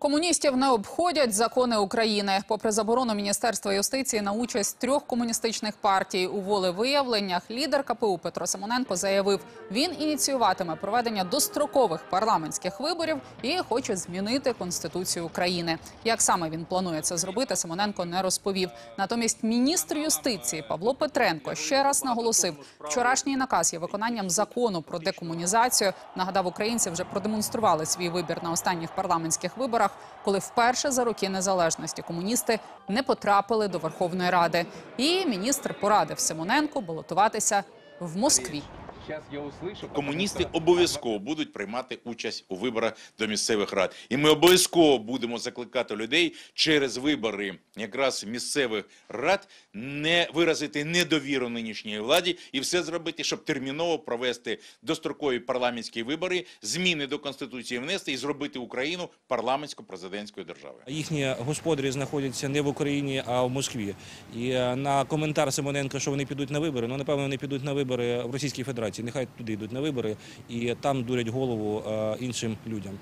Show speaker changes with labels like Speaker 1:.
Speaker 1: Комуністів не обходять закони України. Попри заборону Міністерства юстиції на участь трьох комуністичних партій у волевиявленнях, лідер КПУ Петро Симоненко заявив, він ініціюватиме проведення дострокових парламентських виборів і хоче змінити конституцію України. Як саме він планує це зробити, Симоненко не розповів. Натомість міністр юстиції Павло Петренко ще раз наголосив, вчорашній наказ є виконанням закону про декомунізацію. Нагадав, українці вже продемонстрували свій вибір на останніх парламентських виборах, коли вперше за роки незалежності комуністи не потрапили до Верховної Ради. І міністр порадив Симоненку балотуватися в Москві.
Speaker 2: Комуністи обов'язково будуть приймати участь у виборах до місцевих рад, і ми обов'язково будемо закликати людей через вибори якраз місцевих рад не виразити недовіру нинішньої владі і все зробити, щоб терміново провести дострокові парламентські вибори, зміни до конституції внести і зробити Україну парламентсько-президентською державою.
Speaker 3: Їхні господарі знаходяться не в Україні, а в Москві. І е, на коментар Симоненка, що вони підуть на вибори, ну напевно вони підуть на вибори в Російській Федерації. Нехай туди йдуть на вибори і там дурять голову е, іншим людям.